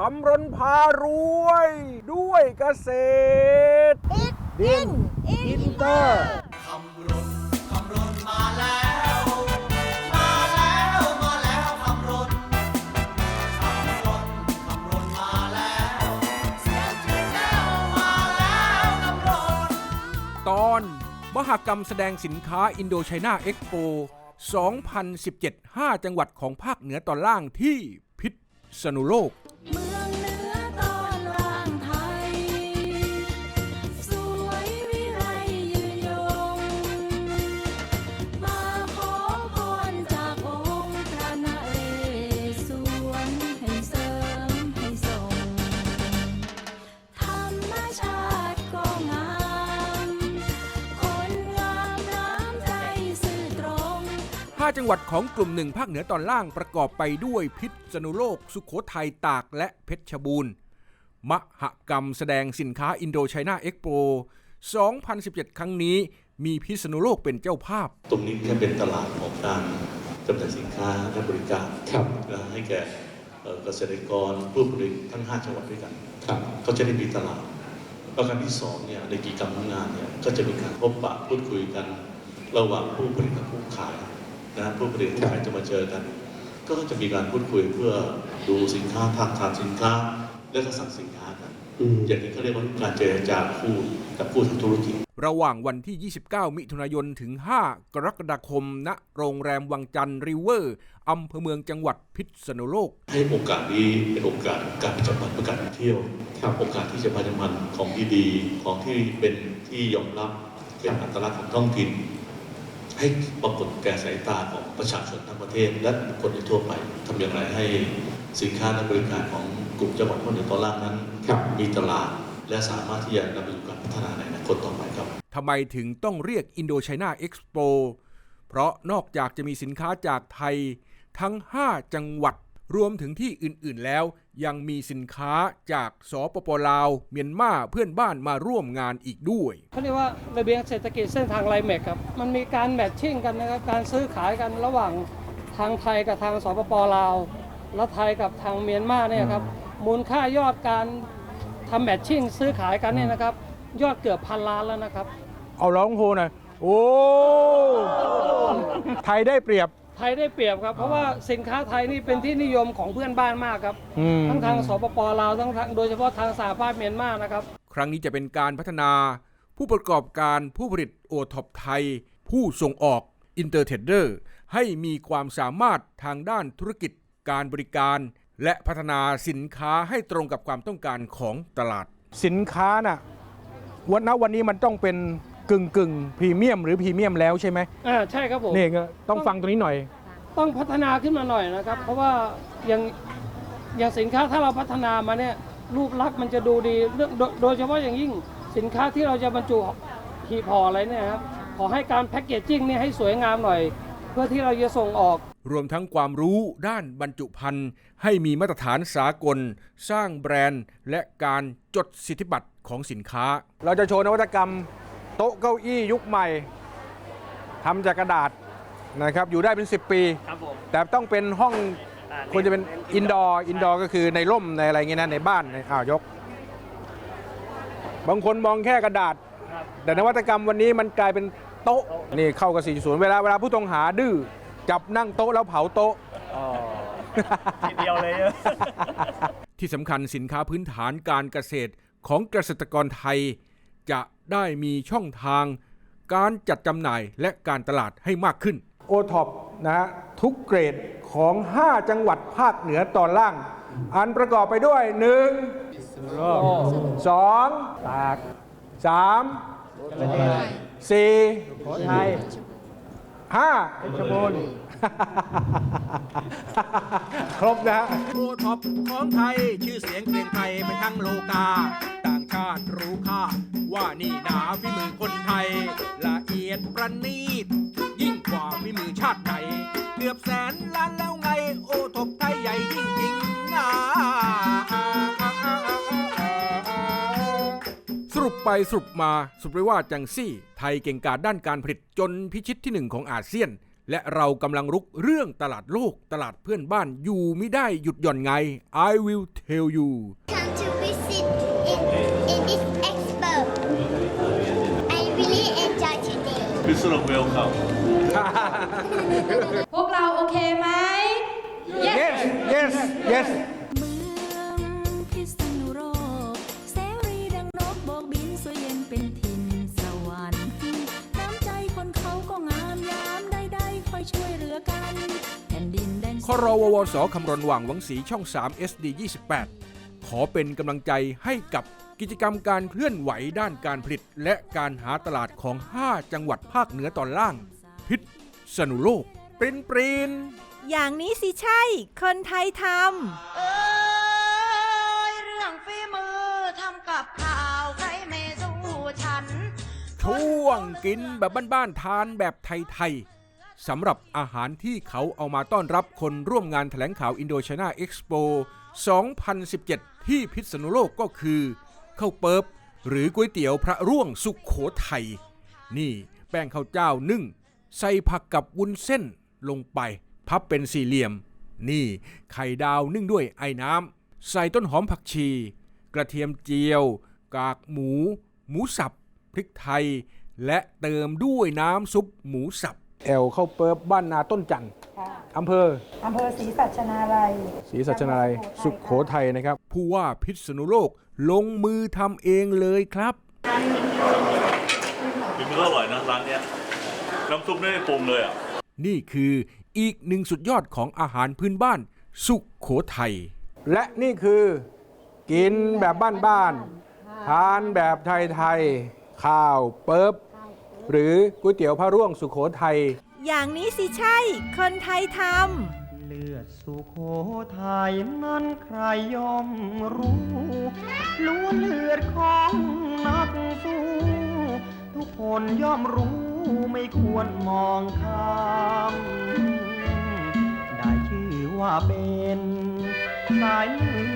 คำรนพารวย ด้วยเกษตร ดินอินเตอร์ตอนมหกรรมแสดงสินค้าอินโดไชน่าเอ็กโป 2017 5 จังหวัดของภาคเหนือตอนล่างที่พิ ษณุโลก 5 จังหวัดของกลุ่มหนึ่งภาคเหนือตอนล่างประกอบไปด้วยพิษณุโลก สุขโขทัยตากและเพชรบูรณ์ มหกรรมแสดงสินค้าอินโดไชน่าเอ็กโป2017 ครั้งนี้มีพิษณุโลกเป็นเจ้าภาพ ตรงนี้แค่เป็นตลาดของการจำหน่ายสินค้าและบริการครับนะให้แก่เอ่อเกษตรกรผู้ผลิตทั้ง 5 จังหวัดด้วยกันครับก็จะได้มีตลาดประการที่สองเนี่ยในกิจกรรมทั้งงานเนี่ยก็จะมีการพบปะพูดคุยกันระหว่างผู้ผลิตกับผู้ขาย นะผู้ผลิตผู้ขายจะมาเจอกัน ก็จะมีการพูดคุยเพื่อดูสินค้าทางทางสินค้า และก็สั่งสินค้ากันอืมอย่างนี้เขาเรียกว่าการเจรจาคู่กับคู่ทางธุรกิจ ระหว่างวันที่ 29 มิถุนายน ถึง 5 กรกฎาคม ณ โรงแรมวังจันทร์ริเวอร์อำเภอเมืองจังหวัดพิษณุโลก ให้โอกาสนี้เป็นโอกาสการประจำวันประกาศท่องเที่ยวครับโอกาสที่จะประจำวันของดีๆของที่เป็นที่ยอมรับเป็นอัตลักษณ์ของท้องถิ่น ให้ปรากฏแก่สายตาของประชาชนทั้งประเทศ และบุคคลทั่วไปทำอย่างไรให้สินค้าและบริการของกลุ่มจังหวัดภาคเหนือตอนล่างนั้น มีตลาดและสามารถที่จะนำไปสู่การพัฒนาในอนาคตต่อไปครับทำไมถึงต้องเรียกอินโดไชน่าเอ็กซ์โปเพราะนอกจากจะมีสินค้าจากไทยทั้ง 5 จังหวัด รวมถึงที่อื่นๆแล้ว ยังมีสินค้าจากสปปลาว เมียนมาเพื่อนบ้านมาร่วมงานอีกด้วยเขาเรียกว่าระเบียงเศรษฐกิจเส้นทางไลเมกครับมันมีการแมทชิ่งกันนะครับการซื้อขายกันระหว่างทางไทยกับทางสปปลาว และไทยกับทางเมียนมาเนี่ยครับมูลค่ายอดการทำแมทชิ่งซื้อขายกันเนี่ยนะครับ ยอดเกือบพันล้านแล้วนะครับ เอาร้องโฮหน่อยโอ้ ไทยได้เปรียบ ไทยได้เปรียบครับ เพราะว่าสินค้าไทยนี่เป็นที่นิยมของเพื่อนบ้านมากครับ อืมทั้งทางสปปลาวทั้งทางโดยเฉพาะทางสหภาพเมียนมานะครับ ครั้งนี้จะเป็นการพัฒนา ผู้ประกอบการผู้ผลิตโอท็อปไทย ผู้ส่งออกอินเตอร์เทรดเดอร์ให้มีความสามารถทางด้านธุรกิจการบริการ และพัฒนาสินค้าให้ตรงกับความต้องการของตลาด สินค้าน่ะวันณวันนี้มันต้องเป็น กึ่งกึ่งพรีเมียมหรือพรีเมียมแล้วใช่ไหมอ่าใช่ครับผม นี่ก็ต้องฟังตรงนี้หน่อย ต้องพัฒนาขึ้นมาหน่อยนะครับ เพราะว่าอย่างอย่างสินค้าถ้าเราพัฒนามาเนี่ยรูปลักษณ์มันจะดูดีเรื่องโดโดยเฉพาะอย่างยิ่งสินค้าที่เราจะบรรจุหีบห่ออะไรเนี่ยครับขอให้การแพ็กเกจจิ้งเนี่ยให้สวยงามหน่อย เพื่อที่เราจะส่งออก รวมทั้งความรู้ด้านบรรจุภัณฑ์ให้มีมาตรฐานสากล สร้างแบรนด์ และการจดสิทธิบัตรของสินค้า เราจะโชว์นวัตกรรม โต๊ะเก้าอี้ยุคใหม่ทำจากกระดาษนะครับอยู่ได้เป็น 10 ปี ครับผมแต่ต้องเป็นห้องควรจะเป็นอินดอร์อินดอร์ก็คือในร่มในอะไรเงี้ยนะในบ้านในอ้าวยก บางคนมองแค่กระดาษแต่นวัตกรรมวันนี้มันกลายเป็นโต๊ะนี่เข้ากับ40เวลาเวลาผู้ต้องหาดื้อจับนั่งโต๊ะแล้วเผาโต๊ะทีเดียวเลยที่สำคัญสินค้าพื้นฐานการเกษตรของเกษตรกรไทย จะได้มีช่องทาง การจัดจำหน่ายและการตลาดให้มากขึ้น โอท็อปนะฮะทุกเกรดของ 5 จังหวัดภาคเหนือตอนล่าง อันประกอบไปด้วย 1 2 ตาก 3 4 ไทย5เพชรบูรณ์ครบนะฮะ โอท็อปของไทย ชื่อเสียงเกรียงไกรไปทั้งโลกา ต่างชาติรู้ค่า ว่านี่นาฝีมือคนไทย ละเอียดประณีต ยิ่งกว่าฝีมือชาติไหน เกือบแสนล้านแล้วไง โอท็อปไทยใหญ่จริงๆนะสรุปไปสรุปมาสรุปไว้ว่าจังซี่ ไทยเก่งกาจด้านการผลิตจนพิชิตที่หนึ่งของอาเซียน และเรากำลังรุกเรื่องตลาดโลกตลาดเพื่อนบ้านอยู่ไม่ได้หยุดหย่อนไง I will tell you พิศนุเวลครับ พวกเราโอเคไหม yes yes yes เมืองพิษณุโลกเสรีดังนกโบกบินสวยเย็นเป็นถิ่นสวรรค์น้ำใจคนเขาก็งามยามใดๆคอยช่วยเหลือกันแผ่นดินแดน ครววสคำรณว่างหวังสีช่อง 3 SD 28 ขอเป็นกำลังใจให้กับ กิจกรรมการเคลื่อนไหวด้านการผลิต และการหาตลาดของ 5 จังหวัดภาคเหนือตอนล่าง พิษสนุโลก ปรินปรินอย่างนี้สิใช่ คนไทยทเอ้ยเรื่องฝีมือทำกับข้าวใครไม่สู้ฉัน ช่วงกินแบบบ้านๆทานแบบไทยๆสำหรับอาหารที่เขาเอามาต้อนรับคนร่วมงานแถลงข่าวอินโดช n นาเอ็กซ์โป2017 ที่พิษณุโลกก็คือ ข้าวเปิบหรือก๋วยเตี๋ยวพระร่วงสุขโขทัยนี่แป้งข้าวเจ้านึ่ง ใส่ผักกับวุ้นเส้นลงไป พับเป็นสี่เหลี่ยม นี่ไข่ดาวนึ่งด้วยไอ้น้ำใส่ต้นหอมผักชี กระเทียมเจียว กากหมู หมูสับ พริกไทย และเติมด้วยน้ำซุปหมูสับ แอลเข้าเปิบบ้านนาต้นจันทร์อำเภออำเภอศรีสัชนาลัยศรีสัชนาลัยสุขโขทัยนะครับ ผู้ว่าพิษณุโลกลงมือทำเองเลยครับกินมันก็อร่อยนะร้านเนี้ยน้ำซุปไม่ได้ปรุงเลยอะนี่คืออีกหนึ่งสุดยอดของอาหารพื้นบ้าน สุขโขทัยและนี่คือกินแบบบ้านๆทานแบบไทยๆข้าวเปิบ หรือก๋วยเตี๋ยวพระร่วงสุขโขทัยำอย่างนี้สิใช่ คนไทยทำเลือดสุโขทัยนั้นใครย่อมรู้ล้วนเลือดของนักสู้ ทุกคนย่อมรู้ไม่ควรมองข้ามได้ชื่อว่าเป็น สายเลือด